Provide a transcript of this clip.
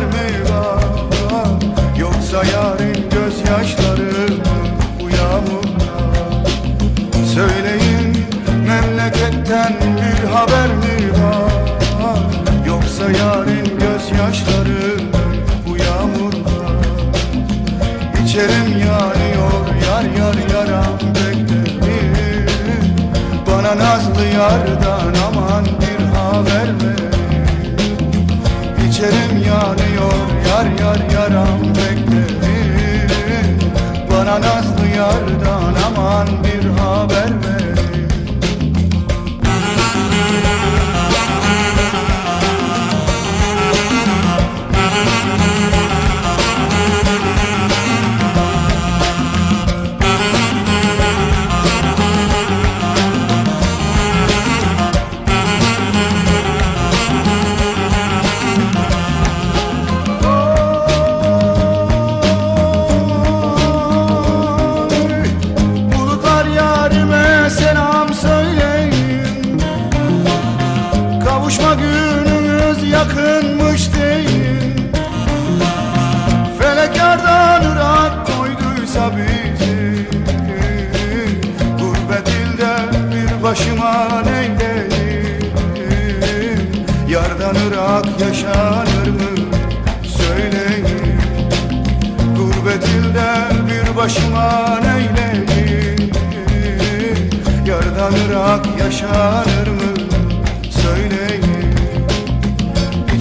haber mi var? Yoksa yarın gözyaşları mı bu yağmurlar Söyleyin memleketten bir haber mi var? Yoksa yarın gözyaşları mı bu yağmurlar İçerim yanıyor yar yar yaram beklerim Bana nazlı yardan aman bir haber ver İçerim yanıyor yar yar yaram beklerim. Bana nazlı yardan aman bir haber ver Kavuşma günümüz yakınmış deyin. Felek yardan ırak koyduysa bizi Gurbet ilde bir başıma neyleyim Yardan ırak yaşanır mı? Söyleyin. Gurbet ilde bir başıma neyleyim Yardan ırak yaşanır mı? Söyleyin